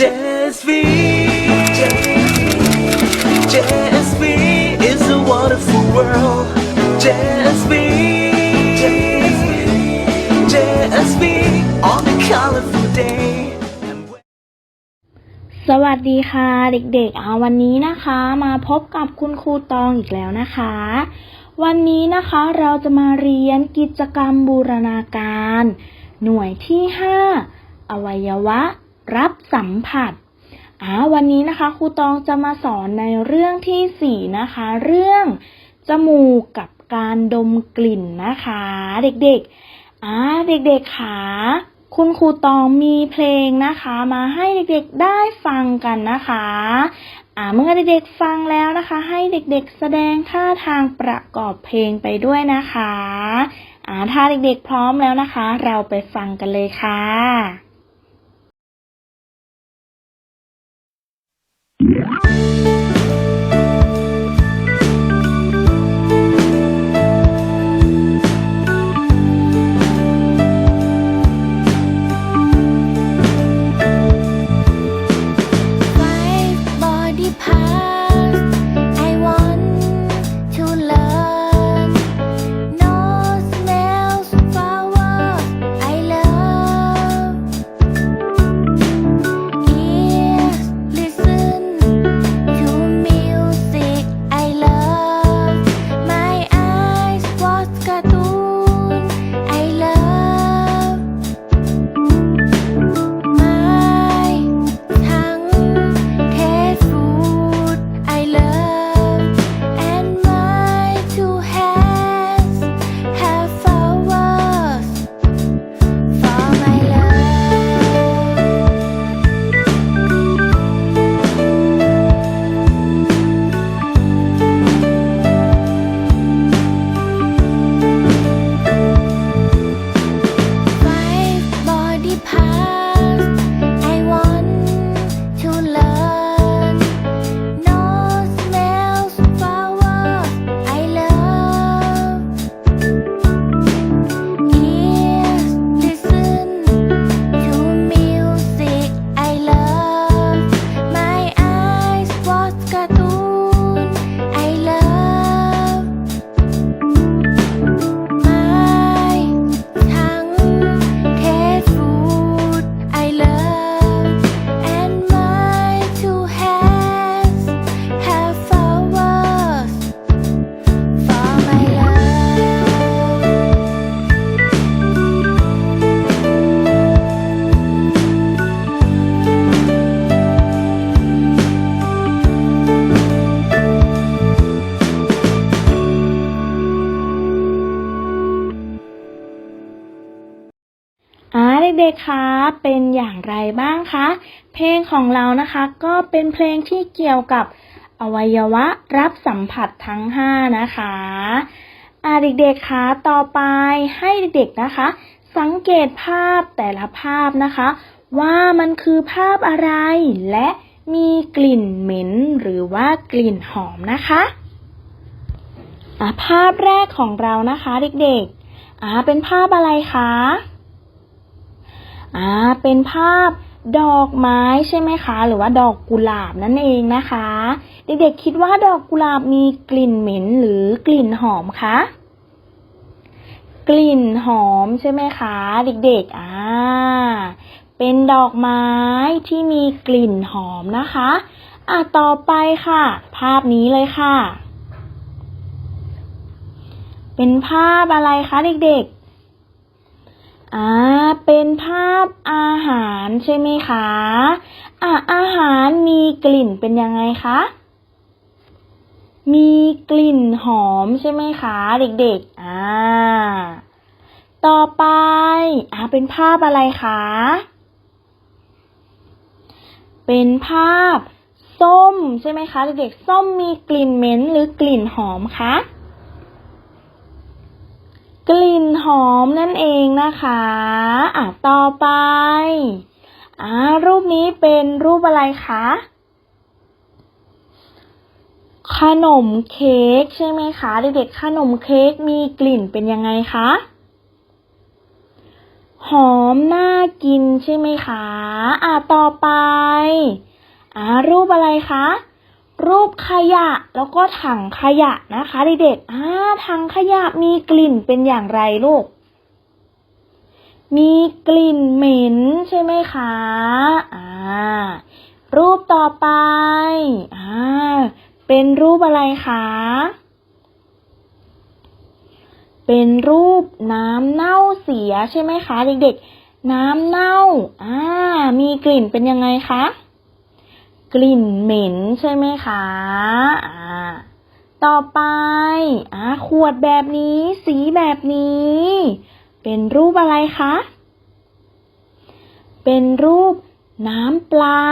JSV JSV is a wonderful world JSV JSV on a colorful day สวัสดีค่ะ เด็กๆ เอาวันนี้นะคะ มาพบกับคุณครูตองอีกแล้วนะคะ วันนี้นะคะเราจะมาเรียนกิจกรรมบูรณาการ หน่วยที่ 5 อวัยวะ รับสัมผัสอ่าวันนี้นะคะครูตองจะมาสอนในเรื่องที่4นะคะ เรื่องจมูกกับการดมกลิ่นนะคะ เด็กๆอ่าเด็กๆค่ะคุณครูตองมีเพลงนะคะ มาให้เด็กๆได้ฟังกันนะคะอ่าเมื่อเด็กๆฟังแล้วนะคะ ให้เด็กๆแสดงท่าทางประกอบเพลงไปด้วยนะคะอ่าถ้าเด็กๆพร้อมแล้วนะคะ เราไปฟังกันเลยค่ะ เป็นอย่างไรบ้างคะ เพลงของเรานะคะก็เป็นเพลงที่เกี่ยวกับอวัยวะรับสัมผัสทั้ง 5 นะคะอ่าเด็กๆคะต่อไปให้เด็กๆนะคะ สังเกตภาพแต่ละภาพนะคะ ว่ามันคือภาพอะไรและมีกลิ่นเหม็นหรือว่ากลิ่นหอมนะคะภาพแรกของเรานะคะ เด็กๆเป็นภาพอะไรคะ อ่าเป็นภาพดอกไม้ใช่ไหมคะ หรือว่าดอกกุหลาบนั่นเองนะคะ เด็กๆคิดว่าดอกกุหลาบมีกลิ่นเหม็นหรือกลิ่นหอมคะกลิ่นหอมใช่ไหมคะ เด็กๆอ่าเป็นดอกไม้ที่มีกลิ่นหอมนะคะอะต่อไปค่ะ ภาพนี้เลยค่ะ เป็นภาพอะไรคะเด็กๆ อ่า เป็นภาพอาหารใช่ไหมคะ อ่าอาหารมีกลิ่นเป็นยังไงคะ มีกลิ่นหอมใช่ไหมคะ เด็กๆ อ่า ต่อไป อ่าเป็นภาพอะไรคะ เป็นภาพส้มใช่ไหมคะ เด็กๆ ส้มมีกลิ่นเหม็นหรือกลิ่นหอมคะ กลิ่นหอมนั่นเองนะคะอะต่อไปอ่ารูปนี้เป็นรูปอะไรคะ ขนมเค้กใช่ไหมคะเด็กๆขนมเค้กมีกลิ่นเป็นยังไงคะหอมน่ากินใช่ไหมคะ อะต่อไป อ่ารูปอะไรคะ รูปขยะแล้วก็ถังขยะนะคะเด็กๆอ่าถังขยะมีกลิ่นเป็นอย่างไรลูก มีกลิ่นเหม็นใช่ไหมคะอ่ารูปต่อไปอ่าเป็นรูปอะไรคะ เป็นรูปน้ำเน่าเสียใช่ไหมคะเด็กๆ น้ำเน่าอ่ามีกลิ่นเป็นยังไงคะ กลิ่นเหม็นใช่ไหมคะอ่าต่อไปอ่าขวดแบบนี้ สีแบบนี้ เป็นรูปอะไรคะ เป็นรูปน้ำปลา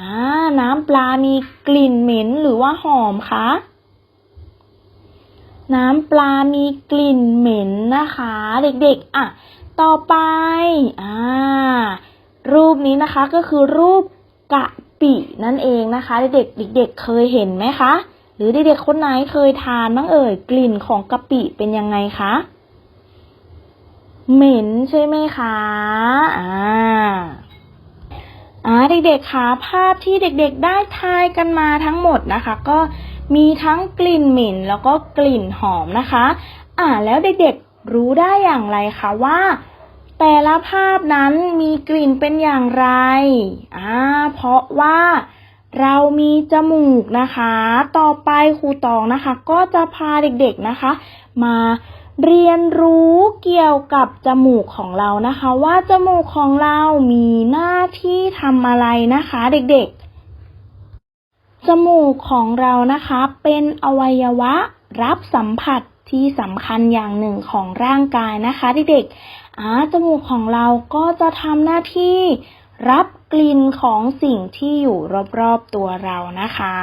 อ่าน้ำปลามีกลิ่นเหม็นหรือว่าหอมคะ น้ำปลามีกลิ่นเหม็นนะคะ เด็กๆ อะ ต่อไป อ่า รูปนี้นะคะก็คือรูปกะ ปินั่นเองนะคะ เด็กๆเด็กๆเคยเห็นไหมคะ หรือเด็กๆคนไหนเคยทานบ้างเอ่ยกลิ่นของกะปิเป็นยังไงคะเหม็นใช่ไหมคะอ่าอ่าเด็กๆคะภาพที่เด็กๆได้ทายกันมาทั้งหมดนะคะ ก็มีทั้งกลิ่นเหม็นแล้วก็กลิ่นหอมนะคะ อ่าแล้วเด็กๆรู้ได้อย่างไรคะว่า แต่ละภาพนั้นมีกลิ่นเป็นอย่างไร อ่า เพราะว่าเรามีจมูกนะคะ ต่อไปครูตองนะคะ ก็จะพาเด็กๆนะคะ มาเรียนรู้เกี่ยวกับจมูกของเรานะคะ ว่าจมูกของเรามีหน้าที่ทำอะไรนะคะ เด็กๆ จมูกของเรานะคะ เป็นอวัยวะรับสัมผัสที่สำคัญอย่างหนึ่งของร่างกายนะคะ เด็กๆ อาจมูกของเราก็จะทำหน้าที่รับกลิ่นของสิ่งที่อยู่รอบๆตัวเรานะคะ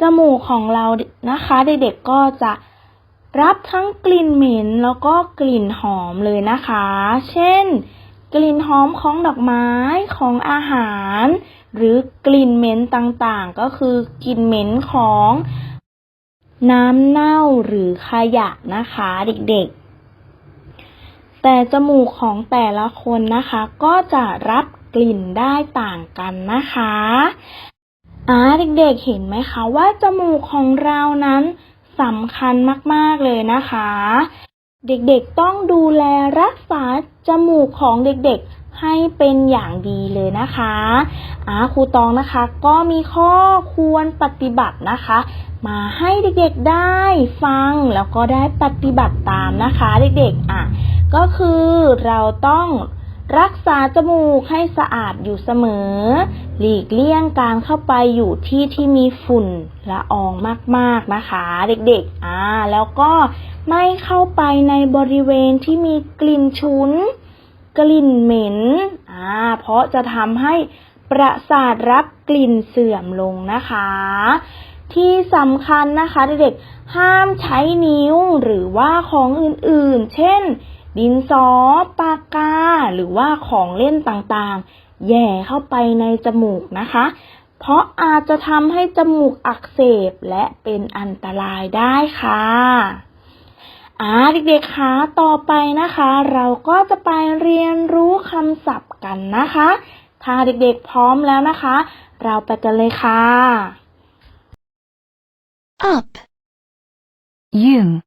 จมูกของเรานะคะเด็กๆก็จะรับทั้งกลิ่นเหม็นแล้วก็กลิ่นหอมเลยนะคะ เช่น กลิ่นหอมของดอกไม้ของอาหาร หรือกลิ่นเหม็นต่างๆ ก็คือกลิ่นเหม็นของน้ำเน่าหรือขยะนะคะ เด็กๆ แต่จมูกของแต่ละคนนะคะ ก็จะรับกลิ่นได้ต่างกันนะคะอ่าเด็กๆเห็นไหมคะว่าจมูกของเรานั้นสำคัญมากๆเลยนะคะ เด็กๆต้องดูแลรักษาจมูกของเด็กๆให้เป็นอย่างดีเลยนะคะอาครูตองนะคะ ก็มีข้อควรปฏิบัตินะคะ มาให้เด็กๆได้ฟังแล้วก็ได้ปฏิบัติตามนะคะเด็กๆอะก็คือเราต้องรักษาจมูกให้สะอาดอยู่เสมอ หลีกเลี่ยงการเข้าไปอยู่ที่ที่มีฝุ่นละอองมากๆนะคะ เด็กๆ อ่า แล้วก็ไม่เข้าไปในบริเวณที่มีกลิ่นฉุน กลิ่นเหม็น อ่า เพราะจะทำให้ประสาทรับกลิ่นเสื่อมลงนะคะ ที่สำคัญนะคะเด็กๆห้ามใช้นิ้วหรือว่าของอื่นๆ เช่น ดินสอปากกา หรือว่าของเล่นต่างๆ แย่เข้าไปในจมูกนะคะ เพราะอาจจะทำให้จมูกอักเสบและเป็นอันตรายได้ค่ะอ่าเด็กๆคะต่อไปนะคะ เราก็จะไปเรียนรู้คำศัพท์กันนะคะ ถ้าเด็กๆพร้อมแล้วนะคะ เราไปกันเลยค่ะ up U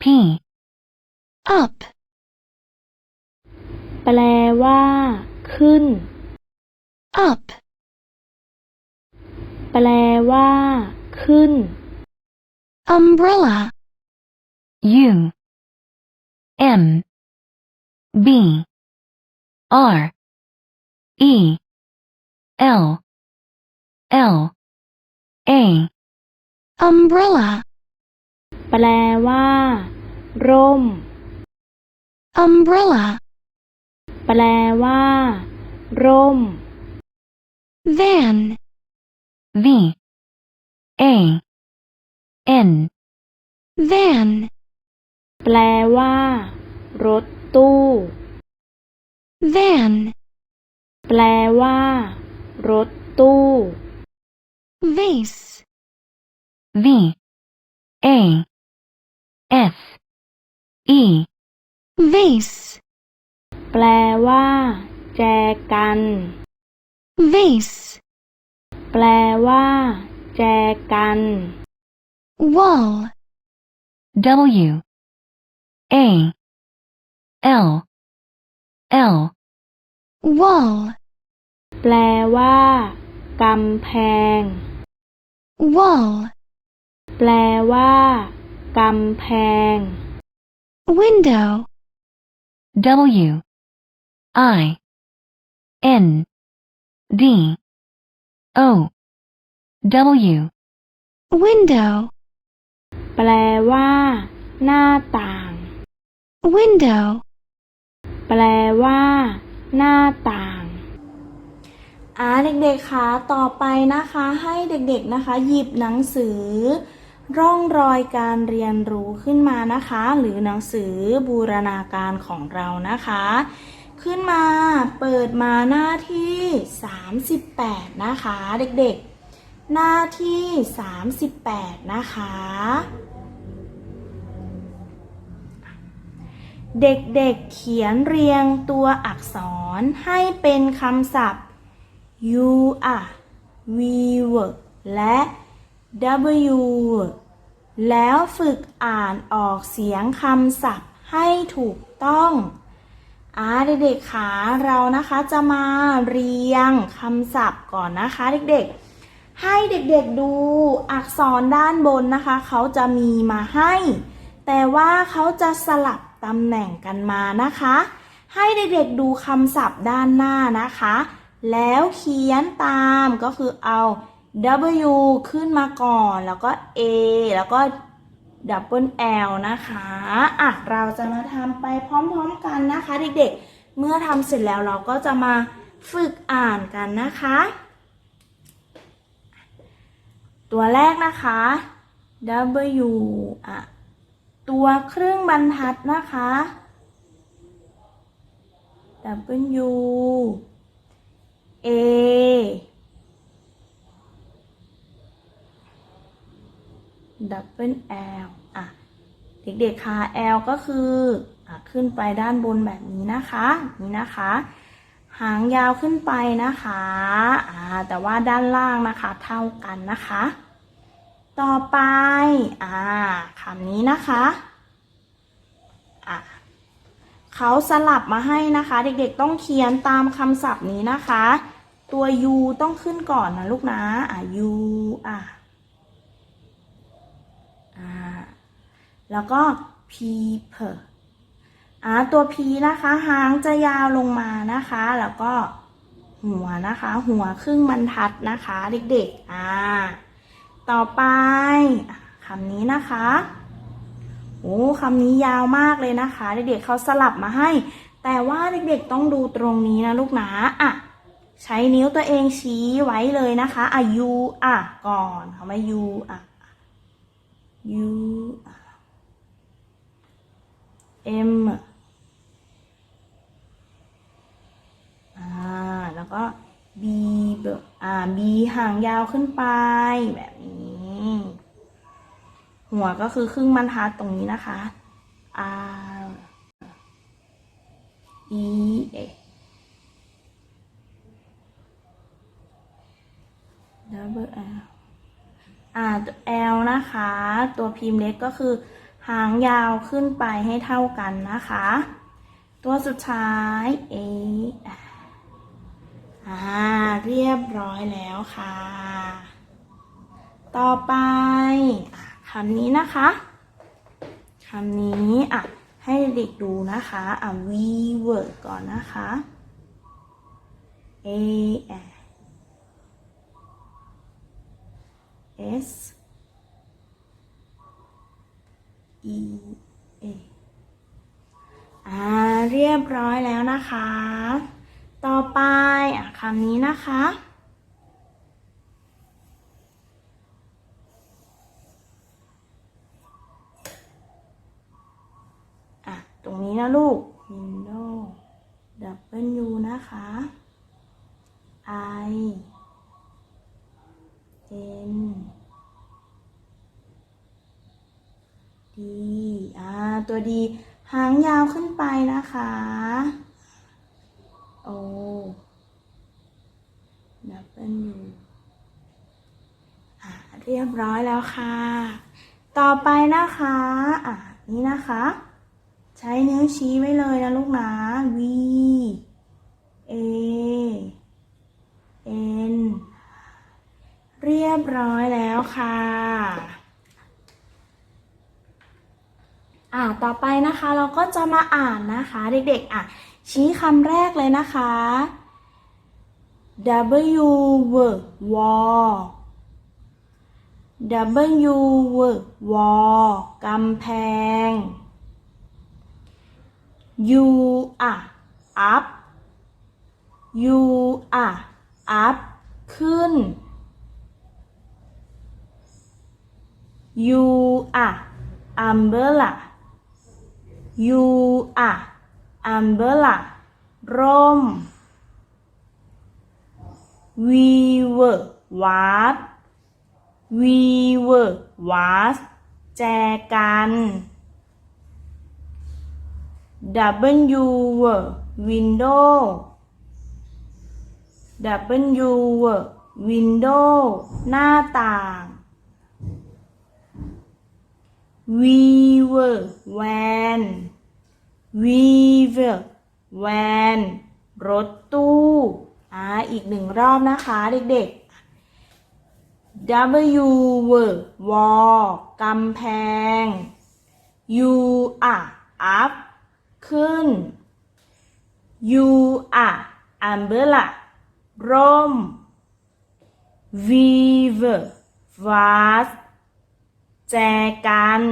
P up แปลว่า ขึ้น up แปลว่า ขึ้น umbrella U M B R E L L A umbrella แปลว่า ร่ม umbrella แปลว่า ร่ม van V A N van แปลว่า รถตู้ van แปลว่า รถตู้ vase V A S E vase แปลว่า แจกัน vase, แปลว่า แจกัน wall, W, A, L, L, wall, แปลว่า กำแพง wall, แปลว่ากำแพง window, W, I, N, D, O, W, window, แปลว่า หน้าต่าง window, แปลว่า หน้าต่างอ่าเด็กๆคะต่อไปนะคะ ให้เด็กๆนะคะ หยิบหนังสือ ร่องรอยการเรียนรู้ขึ้นมานะคะ หรือหนังสือบูรณาการของเรานะคะ ขึ้นมาเปิดมาหน้าที่ 38 นะคะ เด็กๆ หน้าที่ 38 นะคะเด็กๆ เขียนเรียงตัวอักษรให้เป็นคำศัพท์ you are we were และ W แล้วฝึกอ่านออกเสียงคำศัพท์ให้ถูกต้องอาเด็กๆคะเรานะคะจะมาเรียงคำศัพท์ก่อนนะคะเด็กๆ ให้เด็กๆดูอักษรด้านบนนะคะ เขาจะมีมาให้ แต่ว่าเขาจะสลับตำแหน่งกันมานะคะ ให้เด็กๆดูคำศัพท์ด้านหน้านะคะ แล้วเขียนตามก็คือเอา W ขึ้นมาก่อนแล้วก็ A แล้วก็ double L นะคะอะเราจะมาทำไปพร้อมๆกันนะคะ เด็กๆ เมื่อทำเสร็จแล้วเราก็จะมาฝึกอ่านกันนะคะ ตัวแรกนะคะ W อะตัวครื่งบรรทัดนะคะ W A double L อะเด็กๆคะ L ก็คืออะขึ้นไปด้านบนแบบนี้นะคะนี่นะคะ หางยาวขึ้นไปนะคะอ่าแต่ว่าด้านล่างนะคะเท่ากันนะคะ ต่อไปอ่าคำนี้นะคะอะเขาสลับมาให้นะคะ เด็กๆต้องเขียนตามคำศัพท์นี้นะคะ ตัว U ต้องขึ้นก่อนนะลูกนะอะ U อะอ่า แล้วก็ people อ่าตัว P นะคะ หางจะยาวลงมานะคะ แล้วก็หัวนะคะ หัวครึ่งบรรทัดนะคะ เด็กๆ อ่า ต่อไปคำนี้นะคะโอ้คำนี้ยาวมากเลยนะคะ เด็กๆเขาสลับมาให้ แต่ว่าเด็กๆต้องดูตรงนี้นะลูกนะอะใช้นิ้วตัวเองชี้ไว้เลยนะคะอะ U อะ ก่อนคำว่า U อะ U อะ M อ่า แล้วก็ B เบออ่า B ห่างยาวขึ้นไปแบบนี้ หัวก็คือครึ่งบรรทัดตรงนี้นะคะ R E A double L อ่า L นะคะ ตัวพิมพ์เล็กก็คือ หางยาวขึ้นไปให้เท่ากันนะคะ ตัวสุดท้าย A อ่า เรียบร้อยแล้วค่ะ ต่อไปคำนี้นะคะคำนี้อะให้เด็กดูนะคะอะ V word ก่อนนะคะ A S E A อ่าเรียบร้อยแล้วนะคะ ต่อไปอะคำนี้นะคะ อะ ตรงนี้นะลูก window W นะคะ ดี หางยาวขึ้นไปนะคะ โอ้ดับเบิลยูเรียบร้อยแล้วค่ะ ต่อไปนะคะอะนี่นะคะ ใช้นิ้วชี้ไว้เลยนะลูกนะ V A N เรียบร้อยแล้วค่ะ อ่าต่อไปนะคะเราก็จะมาอ่านนะคะ เด็กๆอะชี้คำแรกเลยนะคะ W W wall W W wall กำแพง U อะ up U อะ up ขึ้น U อะ umbrella U อะ umbrella ร่ม We were was We were was แจกัน W were window W were window หน้าต่าง We were van We were van รถตู้อ่าอีกหนึ่งรอบนะคะเด็กๆ W were wall กำแพง U อะ up ขึ้น U อะ umbrella ร่ม V were vase แจกัน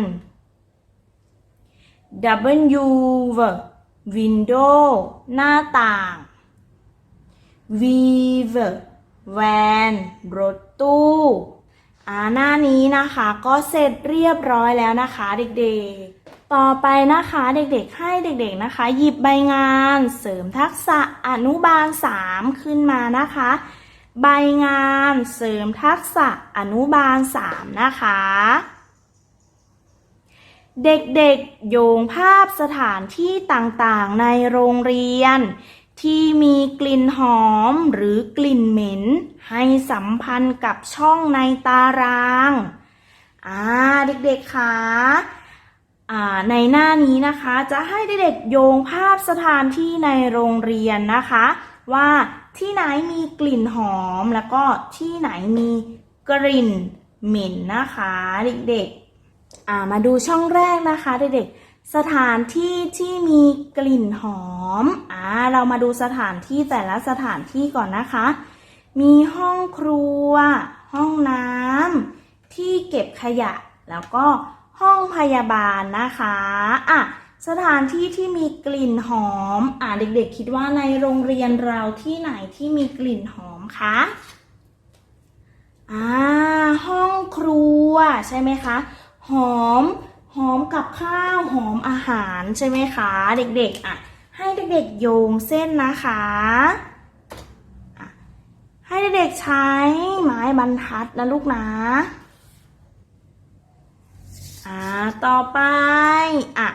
W window หน้าต่าง V were van รถตู้อ่าหน้านี้นะคะก็เสร็จเรียบร้อยแล้วนะคะเด็กๆ ต่อไปนะคะเด็กๆให้เด็กๆนะคะ หยิบใบงานเสริมทักษะอนุบาล 3 ขึ้นมานะคะ ใบงานเสริมทักษะอนุบาล 3 นะคะ เด็กๆ โยงภาพสถานที่ต่างๆ ในโรงเรียน ที่มีกลิ่นหอมหรือกลิ่นเหม็น ให้สัมพันธ์กับช่องในตาราง อ่า เด็กๆคะอ่าในหน้านี้นะคะจะให้เด็กๆโยงภาพสถานที่ในโรงเรียนนะคะ ว่าที่ไหนมีกลิ่นหอมแล้วก็ที่ไหนมีกลิ่นเหม็นนะคะ เด็กๆ อ่ามาดูช่องแรกนะคะเด็กๆสถานที่ที่มีกลิ่นหอมอ่าเรามาดูสถานที่แต่ละสถานที่ก่อนนะคะ มีห้องครัว ห้องน้ำที่เก็บขยะ แล้วก็ห้องพยาบาลนะคะอะสถานที่ที่มีกลิ่นหอม อ่าเด็กๆ คิดว่าในโรงเรียนเราที่ไหนที่มีกลิ่นหอมคะอ่าห้องครัวใช่ไหมคะ หอม หอมกับข้าวหอมอาหารใช่ไหมคะ เด็กๆอะให้เด็กๆโยงเส้นนะคะอะให้เด็กๆใช้ไม้บรรทัดนะลูกนะอ่าต่อไปอะ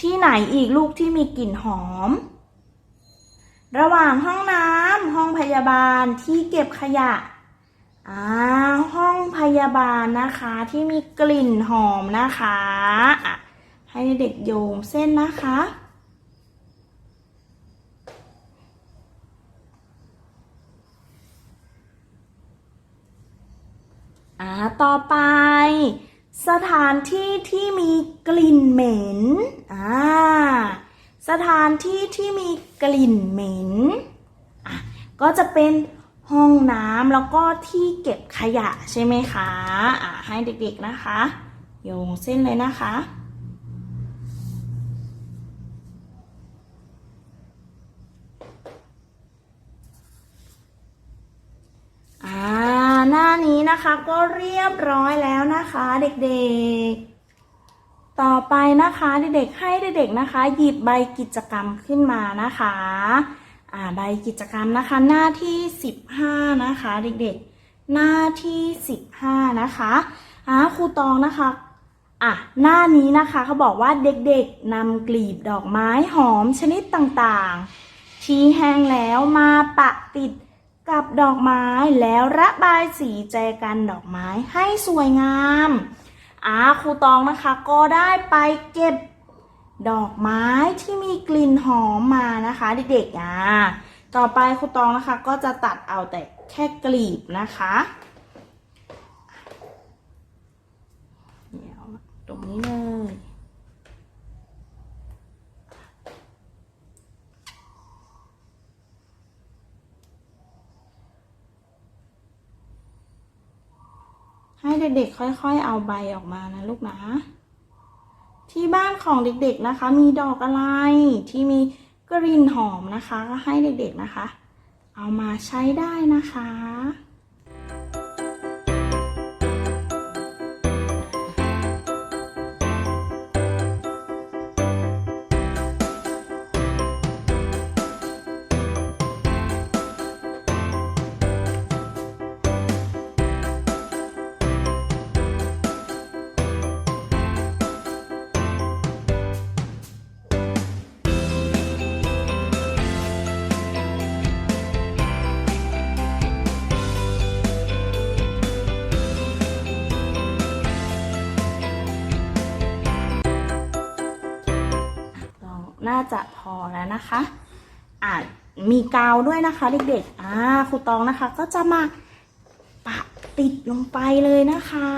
ที่ไหนอีกลูกที่มีกลิ่นหอม ระหว่างห้องน้ำห้องพยาบาลที่เก็บขยะ อ่าห้องพยาบาลนะคะที่มีกลิ่นหอมนะคะอะให้เด็กโยงเส้นนะคะ อ่าต่อไปสถานที่ที่มีกลิ่นเหม็น อ่า สถานที่ที่มีกลิ่นเหม็น อะ ก็จะเป็น ห้องน้ำแล้วก็ที่เก็บขยะใช่ไหมคะอะให้เด็กๆนะคะ โยงเส้นเลยนะคะ อ่าหน้านี้นะคะก็เรียบร้อยแล้วนะคะเด็กๆต่อไปนะคะเด็กๆให้เด็กๆนะคะ หยิบใบกิจกรรมขึ้นมานะคะ อ่าใบกิจกรรมนะคะ หน้าที่ 15 นะคะ เด็กๆ หน้าที่ 15 นะคะอ่าครูตองนะคะอะหน้านี้นะคะเขาบอกว่าเด็กๆนำกลีบดอกไม้หอมชนิดต่างๆ ที่แห้งแล้วมาปะติดกับดอกไม้แล้วระบายสีแจกันดอกไม้ให้สวยงามอ่าครูตองนะคะก็ได้ไปเก็บ ดอกไม้ที่มีกลิ่นหอมมานะคะเด็กๆอะต่อไปครูตองนะคะ ก็จะตัดเอาแต่แค่กลีบนะคะเดี๋ยวตรงนี้เลยให้เด็กๆค่อย ๆ เอาใบออกมานะลูกนะ ที่บ้านของเด็กๆนะคะ มีดอกอะไรที่มีกลิ่นหอมนะคะ ก็ให้เด็กๆนะคะ เอามาใช้ได้นะคะ น่าจะพอแล้วนะคะอ่ามีกาวด้วยนะคะเด็กๆอ่าครูตองนะคะ ก็จะมาปะติดลงไปเลยนะคะ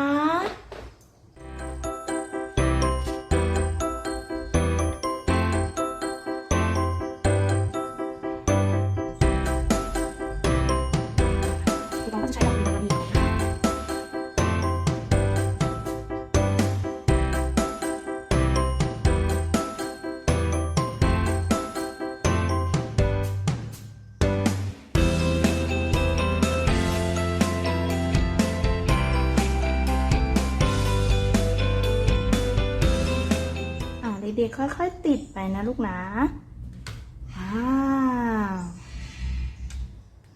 เด็กๆค่อย ๆ ติดไปนะลูกนะว้าว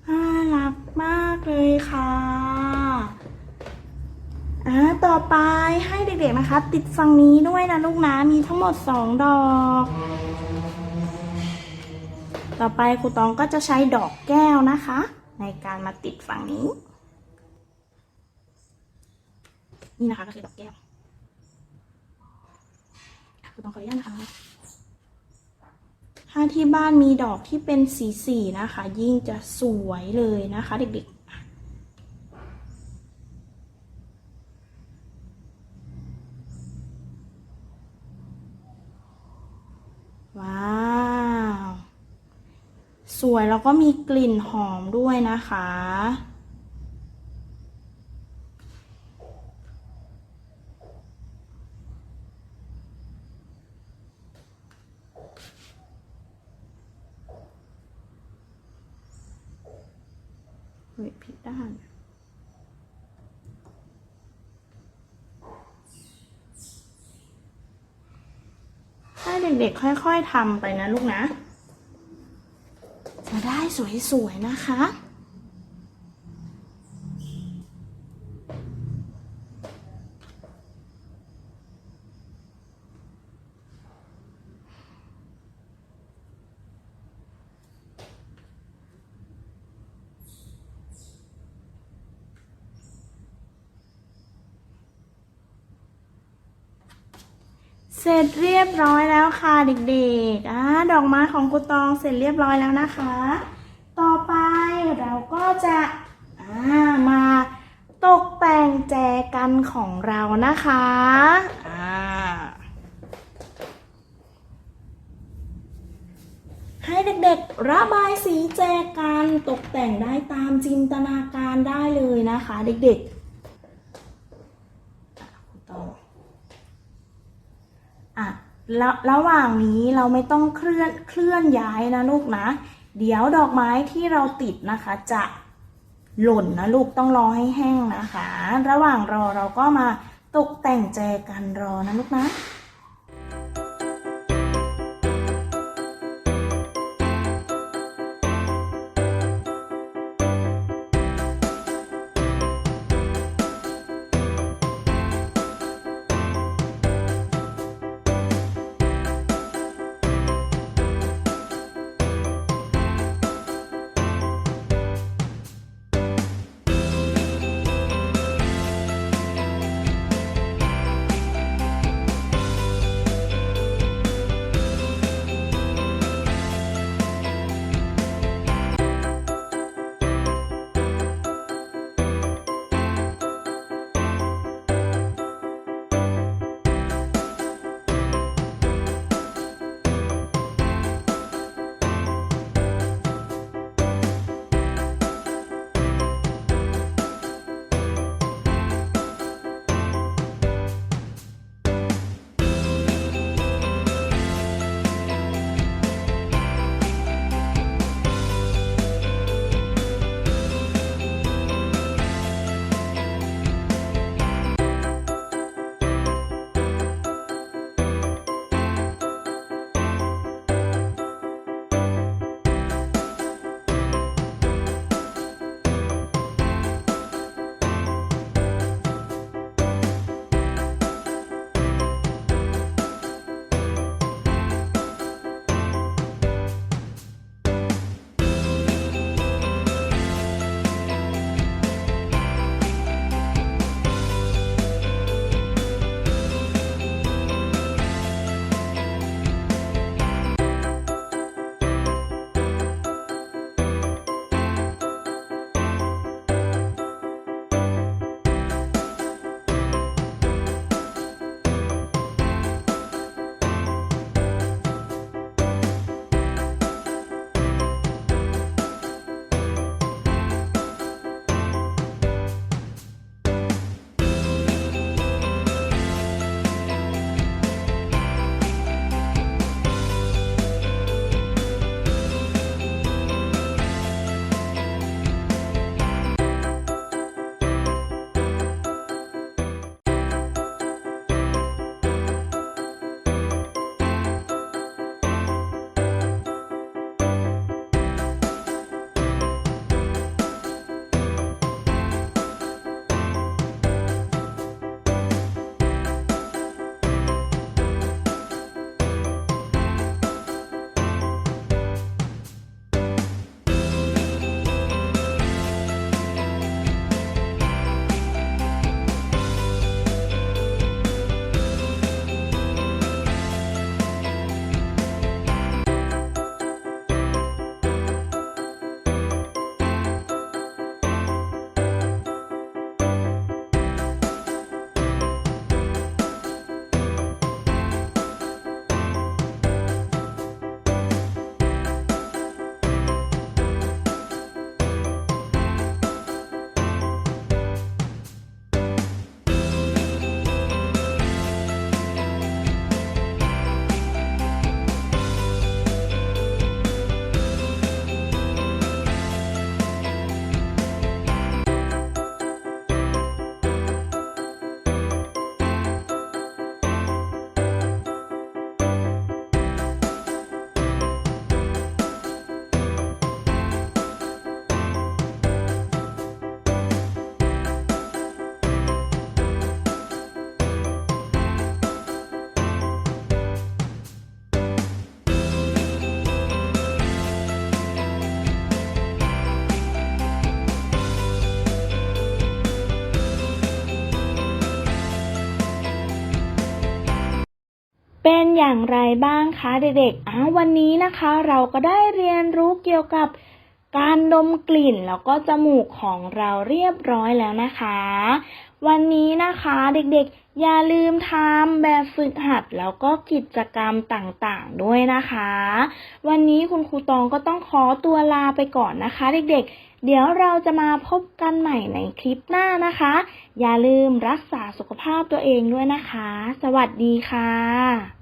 น่ารักมากเลยค่ะอ่าต่อไปให้เด็กๆนะคะ ติดฝั่งนี้ด้วยนะลูกนะมีทั้งหมดสองดอก ต่อไปครูตองก็จะใช้ดอกแก้วนะคะ ในการมาติดฝั่งนี้ นี่นะคะก็คือดอกแก้ว ต้องขออนุญาตนะคะ ถ้าที่บ้านมีดอกที่เป็นสีสีนะคะ ยิ่งจะสวยเลยนะคะ เด็กๆว้าว สวยแล้วก็มีกลิ่นหอมด้วยนะคะ เฮ้ยผิดด้าน ให้เด็กๆ ค่อย ๆทำไปนะลูกนะ จะได้สวยๆนะคะ ร็จเรียบร้อยแล้วค่ะเด็กๆอ่าดอกไม้ของคุตองเสร็จเรียบร้อยแล้วนะคะ ต่อไปเราก็จะอ่ามาตกแต่งแจกันของเรานะคะอ่าให้เด็กๆระบายสีแจกันตกแต่งได้ตามจินตนาการได้เลยนะคะ เด็กๆอะคุณตอง อะระหว่างนี้เราไม่ต้องเคลื่อนเคลื่อนย้ายนะลูกนะ เดี๋ยวดอกไม้ที่เราติดนะคะ จะหล่นนะลูกต้องรอให้แห้งนะคะ ระหว่างรอเราก็มาตกแต่งแจกันรอนะลูกนะ อย่างไรบ้างคะเด็กๆอ้าววันนี้นะคะ เราก็ได้เรียนรู้เกี่ยวกับการดมกลิ่นแล้วก็จมูกของเราเรียบร้อยแล้วนะคะ วันนี้นะคะเด็กๆ อย่าลืมทำแบบฝึกหัดแล้วก็กิจกรรมต่างๆด้วยนะคะ วันนี้คุณครูตองก็ต้องขอตัวลาไปก่อนนะคะ เด็กๆ เดี๋ยวเราจะมาพบกันใหม่ในคลิปหน้านะคะ อย่าลืมรักษาสุขภาพตัวเองด้วยนะคะ สวัสดีค่ะ